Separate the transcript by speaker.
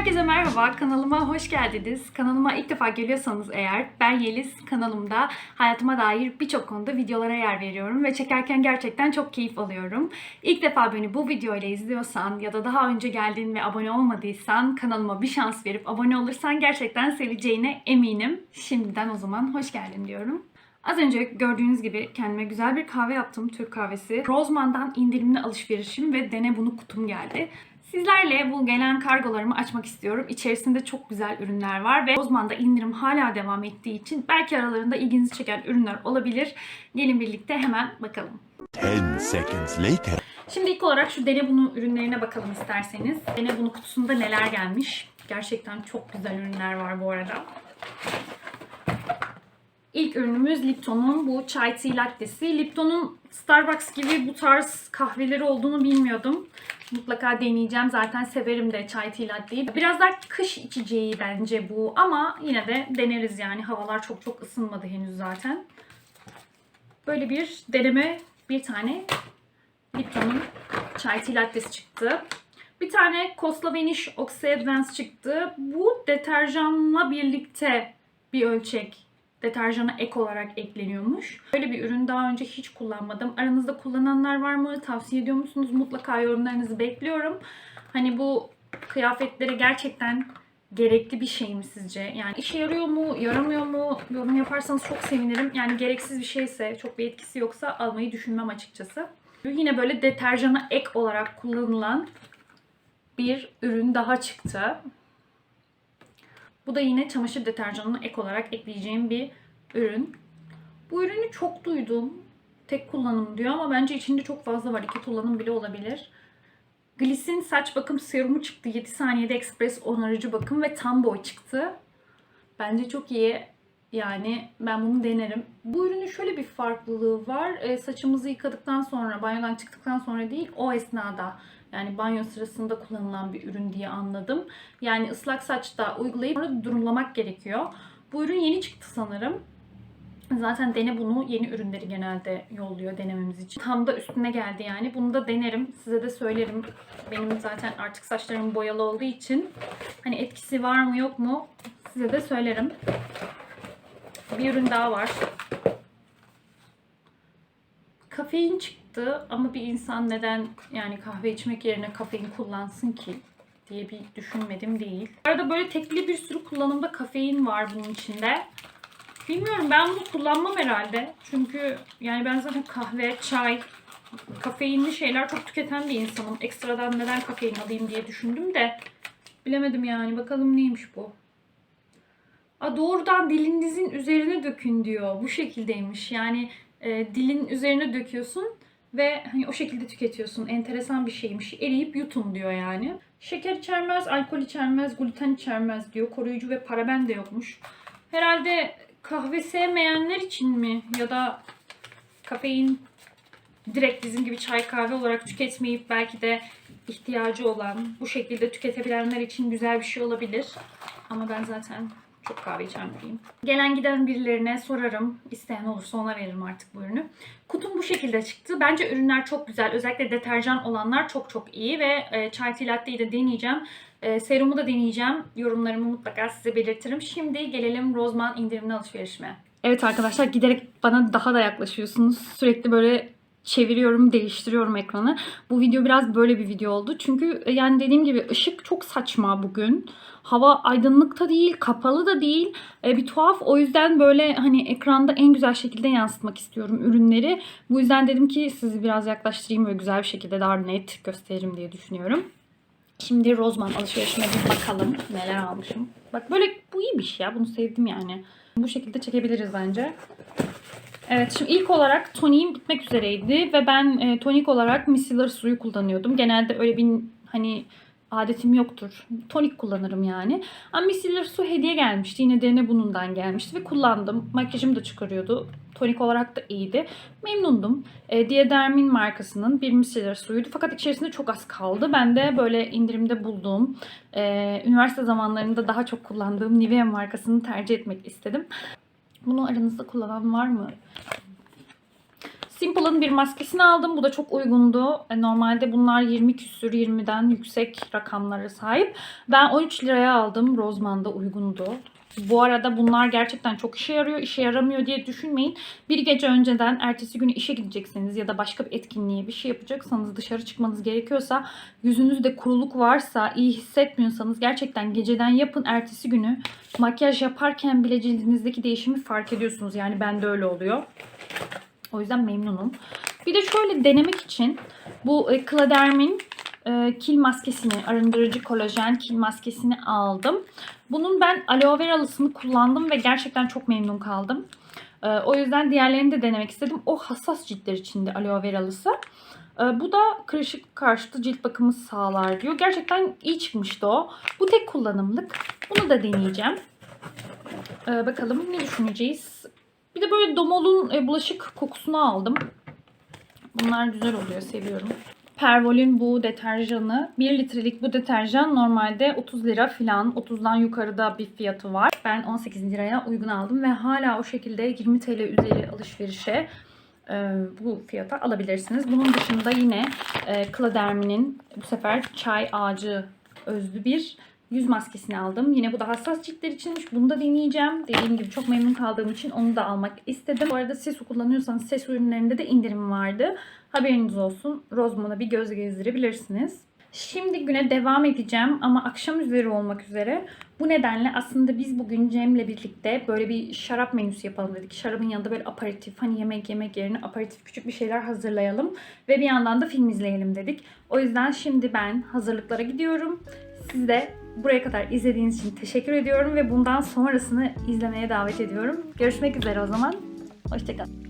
Speaker 1: Herkese merhaba, kanalıma hoş geldiniz. Kanalıma ilk defa geliyorsanız eğer, ben Yeliz. Kanalımda hayatıma dair birçok konuda videolara yer veriyorum ve çekerken gerçekten çok keyif alıyorum. İlk defa beni bu videoyla izliyorsan ya da daha önce geldin ve abone olmadıysan kanalıma bir şans verip abone olursan gerçekten seveceğine eminim. Şimdiden o zaman hoş geldin diyorum. Az önce gördüğünüz gibi kendime güzel bir kahve yaptım, Türk kahvesi. Rozman'dan indirimli alışverişim ve dene bunu kutum geldi. Sizlerle bu gelen kargolarımı açmak istiyorum. İçerisinde çok güzel ürünler var ve Rozman'da indirim hala devam ettiği için belki aralarında ilginizi çeken ürünler olabilir. Gelin birlikte hemen bakalım.
Speaker 2: 10 seconds later.
Speaker 1: Şimdi ilk olarak şu Dene Bunu ürünlerine bakalım isterseniz. Dene Bunu kutusunda neler gelmiş. Gerçekten çok güzel ürünler var bu arada. İlk ürünümüz Lipton'un bu chai tea latte'si. Lipton'un Starbucks gibi bu tarz kahveleri olduğunu bilmiyordum. Mutlaka deneyeceğim. Zaten severim de chai tea latte'yi. Biraz daha kış içeceği bence bu ama yine de deneriz yani. Havalar çok çok ısınmadı henüz zaten. Böyle bir deneme bir tane Lipton'un chai tea çıktı. Bir tane Kosla Vanish Oxy Advance çıktı. Bu deterjanla birlikte bir ölçek deterjana ek olarak ekleniyormuş. Böyle bir ürün daha önce hiç kullanmadım. Aranızda kullananlar var mı? Tavsiye ediyor musunuz? Mutlaka yorumlarınızı bekliyorum. Hani bu kıyafetlere gerçekten gerekli bir şey mi sizce? Yani işe yarıyor mu, yaramıyor mu? Yorum yaparsanız çok sevinirim. Yani gereksiz bir şeyse, çok bir etkisi yoksa almayı düşünmem açıkçası. Yine böyle deterjana ek olarak kullanılan bir ürün daha çıktı. Bu da yine çamaşır deterjanına ek olarak ekleyeceğim bir ürün. Bu ürünü çok duydum. Tek kullanım diyor ama bence içinde çok fazla var. İki kullanım bile olabilir. Gliss'in saç bakım serumu çıktı. 7 saniyede ekspres onarıcı bakım ve tam boy çıktı. Bence çok iyi. Yani ben bunu denerim. Bu ürünün şöyle bir farklılığı var. E, saçımızı yıkadıktan sonra, banyodan çıktıktan sonra değil, o esnada yani banyo sırasında kullanılan bir ürün diye anladım. Yani ıslak saçta uygulayıp sonra durumlamak gerekiyor. Bu ürün yeni çıktı sanırım. Zaten Dene bunu yeni ürünleri genelde yolluyor denememiz için. Tam da üstüne geldi yani. Bunu da denerim. Size de söylerim. Benim zaten artık saçlarım boyalı olduğu için hani etkisi var mı yok mu size de söylerim. Bir ürün daha var. Kafein çıktı ama bir insan neden yani kahve içmek yerine kafein kullansın ki diye bir düşünmedim değil. Bu arada böyle tekli bir sürü kullanımda kafein var bunun içinde. Bilmiyorum ben bunu kullanmam herhalde. Çünkü yani ben zaten kahve, çay, kafeinli şeyler çok tüketen bir insanım. Ekstradan neden kafein alayım diye düşündüm de bilemedim yani. Bakalım neymiş bu. A, doğrudan dilinizin üzerine dökün diyor. Bu şekildeymiş. Yani e, dilin üzerine döküyorsun ve hani o şekilde tüketiyorsun. Enteresan bir şeymiş. Eriyip yutun diyor yani. Şeker içermez, alkol içermez, gluten içermez diyor. Koruyucu ve paraben de yokmuş. Herhalde kahve sevmeyenler için mi ya da kafein direkt bizim gibi çay kahve olarak tüketmeyip belki de ihtiyacı olan bu şekilde tüketebilenler için güzel bir şey olabilir. Ama ben zaten çok kahve içen biriyim. Gelen giden birilerine sorarım. İsteyen olursa ona veririm artık bu ürünü. Kutum bu şekilde çıktı. Bence ürünler çok güzel. Özellikle deterjan olanlar çok çok iyi ve e, chai tea de deneyeceğim. E, serumu da deneyeceğim. Yorumlarımı mutlaka size belirtirim. Şimdi gelelim Rozman indirimli alışverişime. Evet arkadaşlar giderek bana daha da yaklaşıyorsunuz. Sürekli böyle çeviriyorum, değiştiriyorum ekranı. Bu video biraz böyle bir video oldu. Çünkü e, yani dediğim gibi ışık çok saçma bugün. Hava aydınlık da değil, kapalı da değil. E, bir tuhaf. O yüzden böyle hani ekranda en güzel şekilde yansıtmak istiyorum ürünleri. Bu yüzden dedim ki sizi biraz yaklaştırayım ve güzel bir şekilde daha net gösteririm diye düşünüyorum. Şimdi Rozman alışverişime bir bakalım neler almışım. Bak böyle bu iyiymiş ya. Bunu sevdim yani. Bu şekilde çekebiliriz bence. Evet şimdi ilk olarak toniğim bitmek üzereydi ve ben e, tonik olarak micellar suyu kullanıyordum. Genelde öyle bir hani adetim yoktur. Tonik kullanırım yani. Ama micellar su hediye gelmişti. Yine dene bunundan gelmişti ve kullandım. Makyajımı da çıkarıyordu. Tonik olarak da iyiydi. Memnundum. E, Diadermin markasının bir micellar suyuydu. Fakat içerisinde çok az kaldı. Ben de böyle indirimde bulduğum, e, üniversite zamanlarında daha çok kullandığım Nivea markasını tercih etmek istedim. Bunu aranızda kullanan var mı? Simple'ın bir maskesini aldım. Bu da çok uygundu. E, Normalde bunlar 20 küsür 20'den yüksek rakamlara sahip. Ben 13 liraya aldım. Rozman'da uygundu. Bu arada bunlar gerçekten çok işe yarıyor. İşe yaramıyor diye düşünmeyin. Bir gece önceden ertesi günü işe gidecekseniz ya da başka bir etkinliğe bir şey yapacaksanız dışarı çıkmanız gerekiyorsa yüzünüzde kuruluk varsa iyi hissetmiyorsanız gerçekten geceden yapın. Ertesi günü makyaj yaparken bile cildinizdeki değişimi fark ediyorsunuz. Yani bende öyle oluyor. O yüzden memnunum. Bir de şöyle denemek için bu e, Cladermin e, kil maskesini, arındırıcı kolajen kil maskesini aldım. Bunun ben aloe veralısını kullandım ve gerçekten çok memnun kaldım. E, o yüzden diğerlerini de denemek istedim. O hassas ciltler içinde aloe veralısı. E, bu da kırışık karşıtı cilt bakımı sağlar diyor. Gerçekten iyi çıkmıştı o. Bu tek kullanımlık. Bunu da deneyeceğim. E, bakalım ne düşüneceğiz. Bir de böyle Domol'un e, bulaşık kokusunu aldım. Bunlar güzel oluyor, seviyorum. Pervol'ün bu deterjanı, 1 litrelik bu deterjan normalde 30 lira falan, 30'dan yukarıda bir fiyatı var. Ben 18 liraya uygun aldım ve hala o şekilde 20 TL üzeri alışverişe e, bu fiyata alabilirsiniz. Bunun dışında yine e, Cladermin'in bu sefer çay ağacı özlü bir yüz maskesini aldım. Yine bu da hassas ciltler içinmiş. Bunu da deneyeceğim. Dediğim gibi çok memnun kaldığım için onu da almak istedim. Bu arada Sesu kullanıyorsanız Sesu ürünlerinde de indirim vardı. Haberiniz olsun. Rozman'a bir göz gezdirebilirsiniz. Şimdi güne devam edeceğim ama akşam üzeri olmak üzere. Bu nedenle aslında biz bugün Cem'le birlikte böyle bir şarap menüsü yapalım dedik. Şarabın yanında böyle aperatif hani yemek yemek yerine aperatif küçük bir şeyler hazırlayalım. Ve bir yandan da film izleyelim dedik. O yüzden şimdi ben hazırlıklara gidiyorum. Siz de buraya kadar izlediğiniz için teşekkür ediyorum ve bundan sonrasını izlemeye davet ediyorum. Görüşmek üzere o zaman. Hoşçakalın.